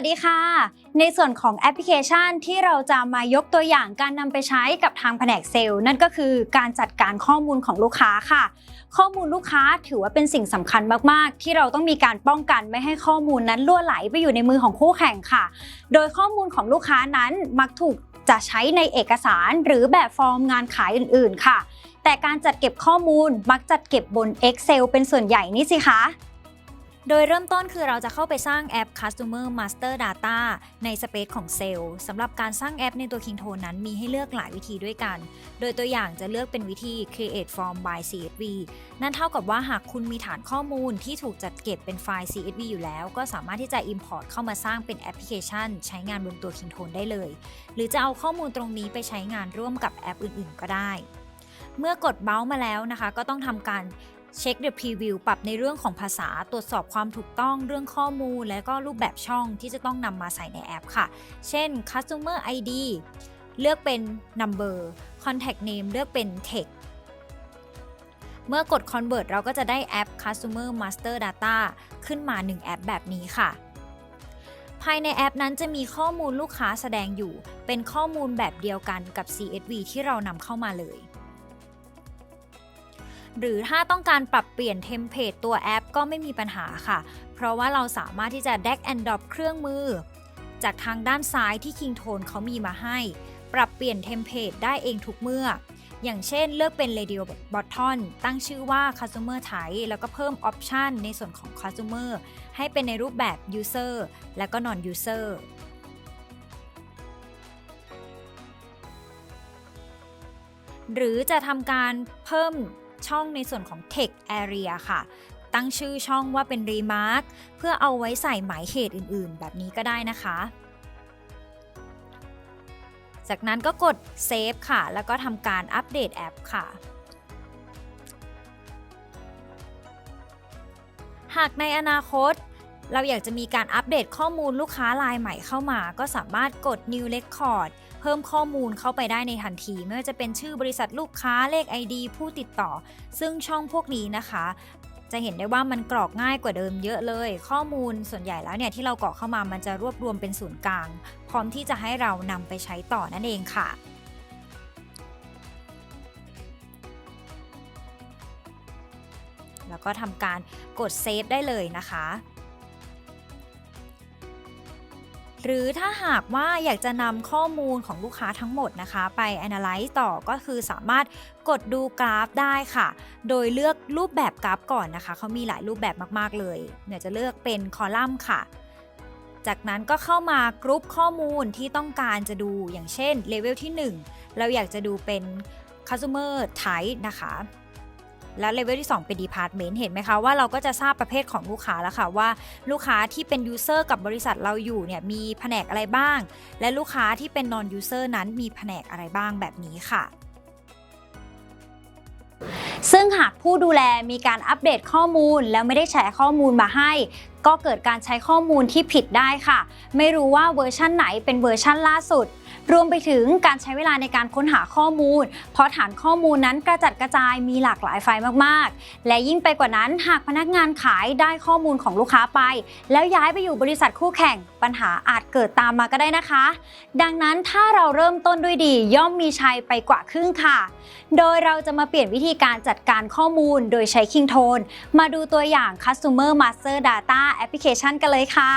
วัสดีค่ะ ในส่วนของแอปพลิเคชันที่เราจะมายกตัวอย่างการนำไปใช้กับทางแผนกเซลล์นั่นก็คือการจัดการข้อมูลของลูกค้าค่ะ ข้อมูลลูกค้าถือว่าเป็นสิ่งสำคัญมากๆ ที่เราต้องมีการป้องกันไม่ให้ข้อมูลนั้นล่วไหลไปอยู่ในมือของคู่แข่งค่ะ โดยข้อมูลของลูกค้านั้นมักถูกจะใช้ในเอกสารหรือแบบฟอร์มงานขายอื่นๆ ค่ะ แต่การจัดเก็บข้อมูลมักจัดเก็บบน Excel เป็นส่วนใหญ่นี่สิคะ โดยเริ่มต้นคือเราจะเข้าไปสร้างแอป Customer Master Data ในสเปซของเซลล์สำหรับการสร้างแอปในตัว King Tone นั้นมีให้เลือกหลายวิธีด้วยกัน โดยตัวอย่างจะเลือกเป็นวิธี Create Form by CSV นั่นเท่ากับว่าหากคุณมีฐานข้อมูลที่ถูกจัดเก็บเป็นไฟล์ CSV อยู่แล้ว ก็สามารถที่จะ Import เข้ามาสร้างเป็นแอปพลิเคชัน ใช้งานบนตัว King Tone ได้เลย หรือจะเอาข้อมูลตรงนี้ไปใช้งานร่วมกับแอปอื่น ๆ ก็ได้ เมื่อกดเบ้ามาแล้วนะคะ ก็ต้องทำการ เช็ค the preview ปรับในเรื่องของภาษาตรวจสอบความถูกต้องเรื่องข้อมูล และก็รูปแบบช่องที่จะต้องนำมาใส่ในแอปค่ะ เช่น customer ID เลือกเป็น number contact name เลือกเป็น text เมื่อกด convert เราก็จะได้แอป customer master data ขึ้นมา 1 แอปแบบนี้ค่ะภายในแอปนั้นจะมีข้อมูลลูกค้าแสดงอยู่ เป็นข้อมูลแบบเดียวกันกับ CSV ที่เรานำเข้ามาเลย หรือถ้าต้องการปรับเปลี่ยนเทมเพลตตัวแอปก็ไม่มีปัญหาค่ะ เพราะว่าเราสามารถที่จะ drag and drop เครื่องมือ จากทางด้านซ้ายที่ King Tone เขามีมาให้ ปรับเปลี่ยนเทมเพลตได้เองทุกเมื่อ อย่างเช่นเลือกเป็น Radio Button ตั้งชื่อว่า Customer Type แล้วก็เพิ่มออปชันในส่วนของ Customer ให้เป็นในรูปแบบ User และก็ Non User หรือจะทำการเพิ่ม ช่องในส่วนของ Text Area ค่ะ ตั้งชื่อช่องว่าเป็น Remark เพื่อเอาไว้ใส่หมายเหตุอื่นๆ แบบนี้ก็ได้นะคะ จากนั้นก็กด Save ค่ะ แล้วก็ทำการอัปเดตแอปค่ะหากในอนาคต เราอยากจะมีการอัปเดตข้อมูลลูกค้ารายใหม่เข้ามา ก็สามารถกด New Record เพิ่มข้อมูลเข้าไปได้ในทันที ไม่ว่าจะเป็นชื่อบริษัทลูกค้าเลข ID ผู้ติดต่อ ซึ่งช่องพวกนี้นะคะ จะเห็นได้ว่ามันกรอกง่ายกว่าเดิมเยอะเลย ข้อมูลส่วนใหญ่แล้วเนี่ยที่เรากรอกเข้ามามันจะรวบรวมเป็นศูนย์กลาง พร้อมที่จะให้เรานำไปใช้ต่อนั่นเองค่ะแล้วก็ทำการกดเซฟได้เลยนะคะ หรือถ้าหากว่าอยากจะนำข้อมูลของลูกค้าทั้งหมดนะคะ ไป analyze ต่อก็คือสามารถกดดูกราฟได้ค่ะ โดยเลือกรูปแบบกราฟก่อนนะคะ เขามีหลายรูปแบบมากๆเลยเดี๋ยวจะเลือกเป็นคอลัมน์ค่ะ จากนั้นก็เข้ามากรุ๊ปข้อมูลที่ต้องการจะดูอย่างเช่นเลเวลที่ 1 เราอยากจะดูเป็น customer type นะคะ แล้วเลเวลที่ 2 เป็น Department เห็นไหมคะว่าเราก็จะทราบประเภทของลูกค้าแล้วค่ะว่าลูกค้าที่เป็น User กับบริษัทเราอยู่เนี่ยมีแผนกอะไรบ้าง และลูกค้าที่เป็น Non User นั้นมีแผนกอะไรบ้างแบบนี้ค่ะซึ่งหากผู้ดูแลมีการอัปเดตข้อมูล แล้วไม่ได้แชร์ข้อมูลมาให้ ก็เกิดการใช้ข้อมูลที่ผิดได้ค่ะ ไม่รู้ว่าเวอร์ชั่นไหนเป็นเวอร์ชั่นล่าสุด รวมไปถึงการใช้เวลาในการค้นหาข้อมูล เพราะฐานข้อมูลนั้นกระจัดกระจายมีหลากหลายไฟล์มากๆ และยิ่งไปกว่านั้นหากพนักงานขายได้ข้อมูลของลูกค้าไป แล้วย้ายไปอยู่บริษัทคู่แข่ง ปัญหาอาจเกิดตามมาก็ได้นะคะ ดังนั้นถ้าเราเริ่มต้นด้วยดีย่อมมีชัยไปกว่าครึ่งค่ะ โดยเราจะมาเปลี่ยนวิธีการจัดการข้อมูล โดยใช้ King Tone มาดูตัวอย่าง Customer Master Data Application กันเลยค่ะ